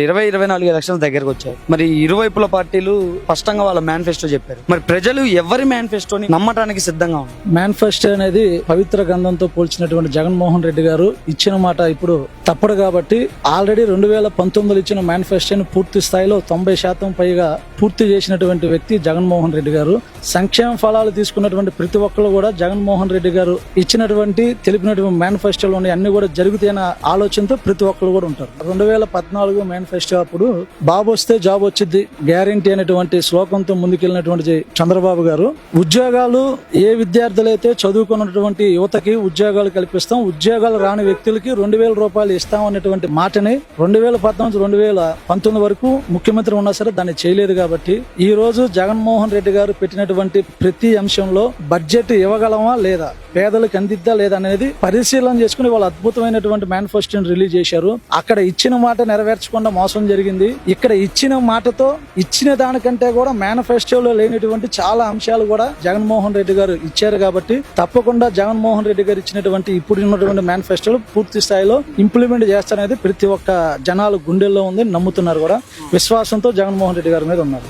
ఇరవై ఇరవై నాలుగు ఎలక్షన్స్ దగ్గరకు వచ్చాయి. మరి ఇరువైపుల పార్టీలు స్పష్టంగా వాళ్ళ మేనిఫెస్టో చెప్పారు. మరి ప్రజలు ఎవరి మేనిఫెస్టోని నమ్మటానికి సిద్ధంగా ఉన్నారు? మేనిఫెస్టో అనేది పవిత్ర గ్రంథంతో పోల్చినటువంటి జగన్మోహన్ రెడ్డి గారు ఇచ్చిన మాట ఇప్పుడు తప్పడు కాబట్టి ఆల్రెడీ రెండు వేల పంతొమ్మిదిలో ఇచ్చిన మేనిఫెస్టోని పూర్తి స్థాయిలో తొంభై శాతం పైగా పూర్తి చేసినటువంటి వ్యక్తి జగన్మోహన్ రెడ్డి గారు. సంక్షేమ ఫలాలు తీసుకున్నటువంటి ప్రతి ఒక్కరు కూడా జగన్మోహన్ రెడ్డి గారు ఇచ్చినటువంటి తెలిపినటువంటి మేనిఫెస్టోలోని అన్ని కూడా జరుగుతాయన్న ఆలోచనతో ప్రతి ఒక్కరు కూడా ఉంటారు. రెండు వేల పద్నాలుగు మేనిఫెస్టో అప్పుడు బాబు వస్తే జాబ్ వచ్చింది గ్యారంటీ అనేటువంటి శ్లోకంతో ముందుకెళ్ళినటువంటి చంద్రబాబు గారు ఉద్యోగాలు ఏ విద్యార్థులైతే చదువుకున్నటువంటి యువతకి ఉద్యోగాలు కల్పిస్తాం ఉద్యోగాలు రాని వ్యక్తులకి రెండు వేల రూపాయలు ఇస్తాం అనేటువంటి మాటని రెండు వేల పద్నాలుగు రెండు వేల పంతొమ్మిది వరకు ముఖ్యమంత్రి ఉన్నా సరే దాన్ని చేయలేదు కాబట్టి ఈ రోజు జగన్మోహన్ రెడ్డి గారు పెట్టినటువంటి ప్రతి అంశంలో బడ్జెట్ ఇవ్వగలమా లేదా పేదలకు అందిద్దా లేదా అనేది పరిశీలన చేసుకుని వాళ్ళు అద్భుతమైనటువంటి మేనిఫెస్టోని రిలీజ్ చేశారు. అక్కడ ఇచ్చిన మాట నెరవేర్చకుండా మోసం జరిగింది. ఇక్కడ ఇచ్చిన మాటతో ఇచ్చిన దానికంటే కూడా మేనిఫెస్టోలో లేనటువంటి చాలా అంశాలు కూడా జగన్మోహన్ రెడ్డి గారు ఇచ్చారు కాబట్టి తప్పకుండా జగన్మోహన్ రెడ్డి గారు ఇచ్చినటువంటి ఇప్పుడు ఉన్నటువంటి మేనిఫెస్టోలు పూర్తి స్థాయిలో ఇంప్లిమెంట్ చేస్తారనేది ప్రతి ఒక్క జనాలు గుండెల్లో ఉంది నమ్ముతున్నారు కూడా. విశ్వాసంతో జగన్మోహన్ రెడ్డి గారి మీద ఉన్నారు.